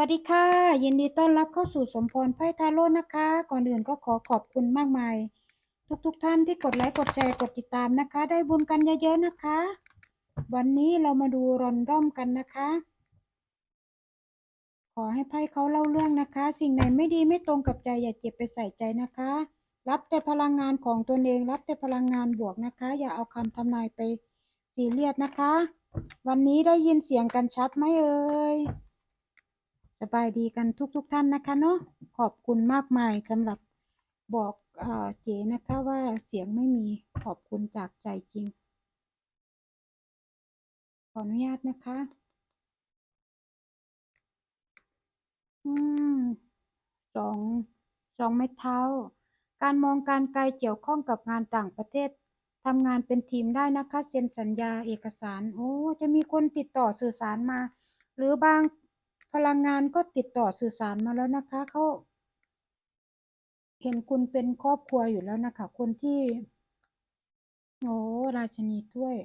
วัสดีค่ะ ยินดีต้อนรับเข้าสู่สมพรไพ่ทาโร่นะคะ ก่อนอื่นก็ขอขอบคุณมากมาย ทุกๆทท่านที่กดไลค์กดแชร์กดติดตามนะคะ ได้บุญกันเยอะๆนะคะ วันนี้เรามาดูรอนร่อมกันนะคะ ขอให้ไพ่เขาเล่าเรื่องนะคะ สิ่งไหนไม่ดีไม่ตรงกับใจอย่าเก็บไปใส่ใจนะคะ รับแต่พลังงานของตนเอง รับแต่พลังงานบวกนะคะ อย่าเอาคำทำนายไปซีเรียสนะคะ วันนี้ได้ยินเสียงกันชัดไหมเอ่ย สบายดีกันทุกๆทท่านนะคะเนาะขอบคุณมากมายสำหรับบอกเอ่อเจนะคะว่าเสียงไม่มีขอบคุณจากใจจริง ขออนุญาตนะคะ อืมสองสองไม้เท้า การมองการไกลเกี่ยวข้องกับงานต่างประเทศทำงานเป็นทีมได้นะคะ เซ็นสัญญาเอกสาร โอ้ จะมีคนติดต่อสื่อสารมา หรือบาง พลังงานก็ติดต่อสื่อสารมาแล้วนะคะเขาเห็นคุณเป็นครอบครัวอยู่แล้วนะคะ คนที่ โอ้ราชนีถ้วย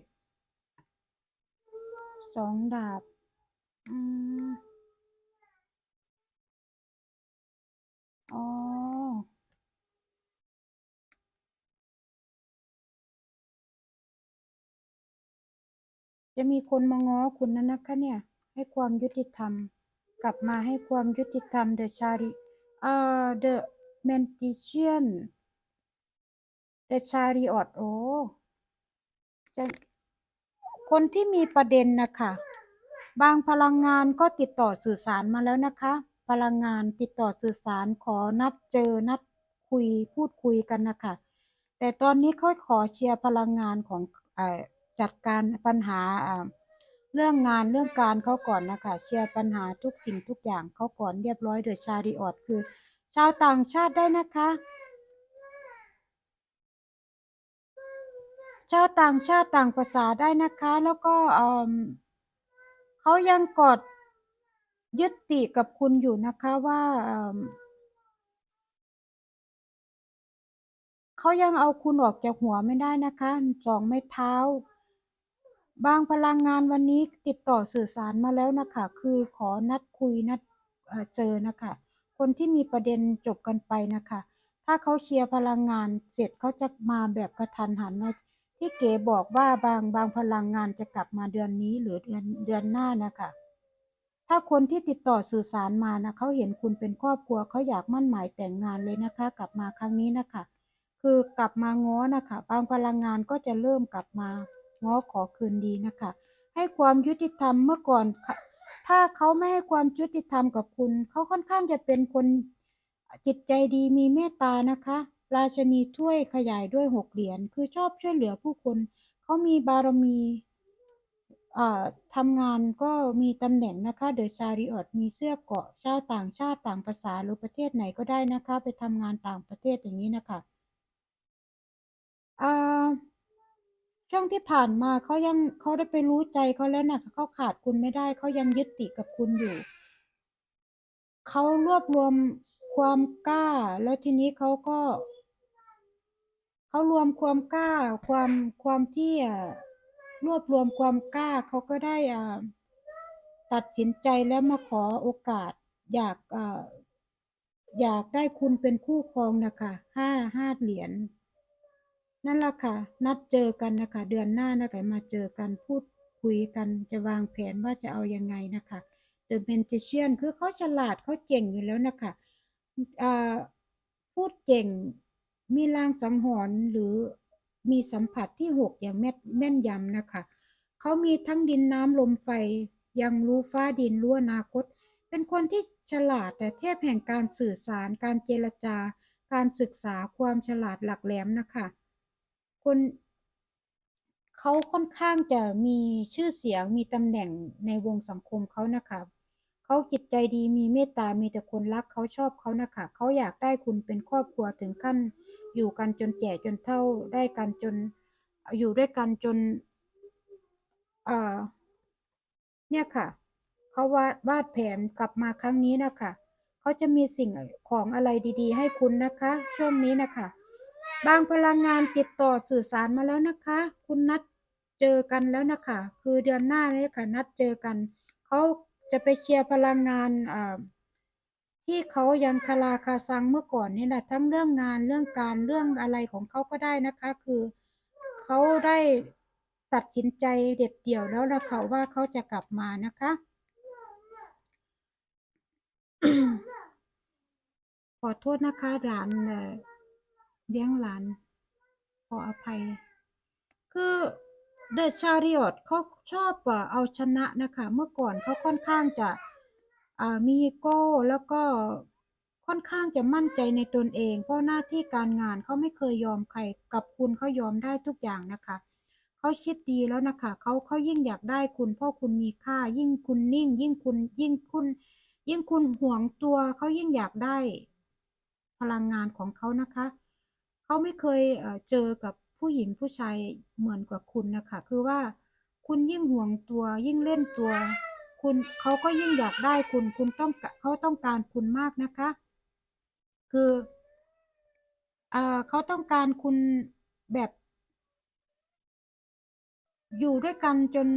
สองดาบ อืมอ๋อจะมีคนมาง้อคุณนะนะคะเนี่ย ให้ความยุติธรรม กลับมาให้ความยุติธรรม The Chari อ่า The Magician The Chariot โอ้คนที่มีประเด็นนะคะ บางพลังงานก็ติดต่อสื่อสารมาแล้วนะคะ พลังงานติดต่อสื่อสารขอนัดเจอนัดคุยพูดคุยกันนะคะ แต่ตอนนี้เขาขอเชียร์พลังงานของอจัดการปัญหาอ่า เรื่องงานเรื่องการเขาก่อนนะคะเชียร์ปัญหาทุกสิ่งทุกอย่างเขาก่อนเรียบร้อยเดอะชาริออตคือ ชาวต่างชาติได้นะคะ ชาวต่างชาติต่างภาษาได้นะคะ แล้วก็เออเขายังกอดยึดติกับคุณอยู่นะคะว่าเอิ่มเขายังเอาคุณออกจากหัวไม่ได้นะคะสองไม้เท้า บางพลังงานวันนี้ติดต่อสื่อสารมาแล้วนะคะ คือขอนัดคุยนัดเจอนะคะ คนที่มีประเด็นจบกันไปนะคะ ถ้าเขาเชียร์พลังงานเสร็จเขาจะมาแบบกระทันหันนะที่เก๋บอกว่าบางบางพลังงานจะกลับมาเดือนนี้หรือเดือนเดือนหน้านะคะ ถ้าคนที่ติดต่อสื่อสารมานะเขาเห็นคุณเป็นครอบครัวเขาอยากมั่นหมายแต่งงานเลยนะคะ กลับมาครั้งนี้นะคะ คือกลับมาง้อนะคะ บางพลังงานก็จะเริ่มกลับมา ง้อขอคืนดีนะคะ ให้ความยุติธรรมเมื่อก่อนถ้าเขาไม่ให้ความยุติธรรมกับคุณ เขาค่อนข้างจะเป็นคนจิตใจดีมีเมตตานะคะ ราชนีถ้วยขยายด้วยหกเหรียญคือชอบช่วยเหลือผู้คน เขามีบารมีทำงานก็มีตำแหน่งนะคะเดอะชาริออตมีเสื้อเกาะชาวต่างชาติต่างภาษาหรือประเทศไหนก็ได้นะคะ ไปทำงานต่างประเทศอย่างนี้นะคะอ่า ช่วงที่ผ่านมาเขายังเขาได้ไปรู้ใจเขาแล้วนะเขาขาดคุณไม่ได้เขายังยึดติดกับคุณอยู่เขารวบรวมความกล้า แล้วทีนี้เขาก็เขารวมความกล้า ความความที่รวบรวมความกล้าเขาก็ได้ตัดสินใจแล้วมาขอโอกาส อยากออยากได้คุณเป็นคู่ครองนะคะห้าห้าเหรียญ นั่นแหละค่ะ นัดเจอกันนะคะ เดือนหน้านะคะ มาเจอกันพูดคุยกันจะวางแผนว่าจะเอายังไงนะคะ The Magician คือเขาฉลาดเขาเก่งอยู่แล้วนะคะอ่าพูดเก่งมีลางสังหรณ์หรือมีสัมผัสที่หกอย่างแม่นแม่นยำนะคะ เขามีทั้งดินน้ำลมไฟ ยังรู้ฟ้าดินรู้อนาคต เป็นคนที่ฉลาดแต่เทพแห่งการสื่อสาร การเจรจาการศึกษาความฉลาดหลักแหลมนะคะ คนเขาค่อนข้างจะมีชื่อเสียงมีตำแหน่งในวงสังคมเขานะคะเขาจิตใจดีมีเมตตามีแต่คนรักเขาชอบเขานะคะเขาอยากได้คุณเป็นครอบครัวถึงขั้น อยู่กันจนแก่จนเฒ่าได้กันจน อยู่ด้วยกันจนเอ่อเนี่ยค่ะเขาวาดวาดแผนกลับมาครั้งนี้นะคะเขาจะมีสิ่งของอะไรดี ๆ ให้คุณนะคะ ช่วงนี้นะคะ บางพลังงานติดต่อสื่อสารมาแล้วนะคะ คุณนัดเจอกันแล้วนะคะ คือเดือนหน้านี้ค่ะนัดเจอกัน เขาจะไปเคลียร์พลังงานอ่าที่เขายังคาราคาซังเมื่อก่อนนี่แหละทั้งเรื่องงานเรื่องการเรื่องอะไรของเขาก็ได้นะคะ คือเขาได้ตัดสินใจเด็ดเดี่ยวแล้วละค่ะว่าเขาจะกลับมานะคะ ขอโทษนะคะหลาน เอ่อเลี้ยงหลาน ขออภัย คือเดอะชาริอตเขาชอบเอาชนะนะคะ เมื่อก่อนเขาค่อนข้างจะมีอีโก้แล้วก็ค่อนข้างจะมั่นใจในตนเอง เพราะหน้าที่การงานเขาไม่เคยยอมใครกับคุณเขายอมได้ทุกอย่างนะคะเขาคิดดีแล้วนะคะเขาเขายิ่งอยากได้คุณเพราะคุณมีค่า ยิ่งคุณนิ่ง ยิ่งคุณยิ่งคุณ ยิ่งคุณห่วงตัวเขายิ่งอยากได้พลังงานของเขานะคะ เขาไม่เคยเจอกับผู้หญิงผู้ชายเหมือนกับคุณนะคะ คือว่าคุณยิ่งห่วงตัวยิ่งเล่นตัว คุณเขาก็ยิ่งอยากได้คุณ คุณต้องเขาต้องการคุณมากนะคะ คือเอเขาต้องการคุณแบบ อยู่ด้วยกันจน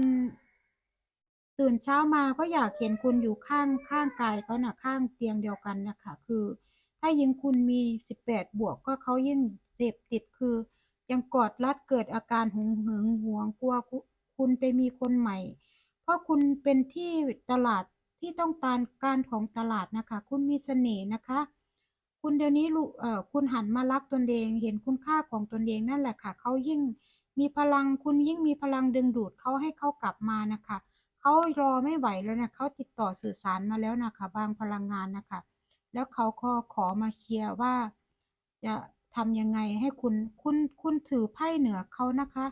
ตื่นเช้ามาก็อยากเห็นคุณอยู่ข้างข้างกายเขานะข้างเตียงเดียวกันนะคะ คือ ถ้ายิ่งคุณมีสิบแปดบวกก็เขายิ่ง เสพติดคือ ยังกอดรัดเกิดอาการหึงหึงหวงกลัวคุณไปมีคนใหม่ เพราะคุณเป็นที่ตลาดที่ต้องการการของตลาดนะคะ คุณมีเสน่ห์นะคะ คุณเดี๋ยวนี้เอ่อคุณหันมารักตนเอง เห็นคุณค่าของตนเองนั่นแหละค่ะเขายิ่งมีพลังคุณยิ่งมีพลังดึงดูดเขาให้เขากลับมานะคะเขารอไม่ไหวแล้วนะเขาติดต่อสื่อสารมาแล้วนะคะ บางพลังงานนะคะ แล้วเขาก็ขอมาเคลียร์ว่าจะ ทำยังไงให้คุณคุณคุณถือไพ่เหนือเขานะคะ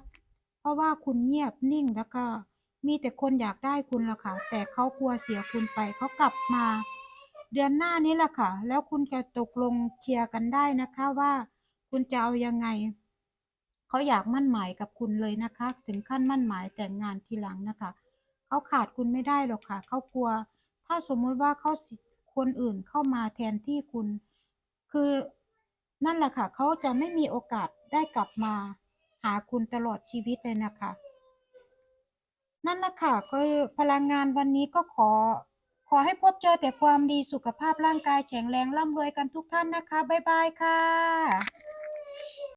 เพราะว่าคุณเงียบนิ่งแล้วก็ มีแต่คนอยากได้คุณละค่ะ แต่เขากลัวเสียคุณไปเขากลับมา เดือนหน้านี้แหละค่ะ แล้วคุณจะตกลงเคลียร์กันได้นะคะว่าคุณจะเอายังไงเขาอยากมั่นหมายกับคุณเลยนะคะ ถึงขั้นมั่นหมายแต่งงานทีหลังนะคะเขาขาดคุณไม่ได้หรอกค่ะเขากลัว ถ้าสมมุติว่าเขาคนอื่นเข้ามาแทนที่คุณ คือ นั่นแหละค่ะเขาจะไม่มีโอกาสได้กลับมา หาคุณตลอดชีวิตเลยนะคะ นั่นแหละค่ะก็พลังงานวันนี้ก็ขอ ขอให้พบเจอแต่ความดีสุขภาพร่างกายแข็งแรงร่ำรวยกันทุกท่านนะคะ บ๊ายบายค่ะ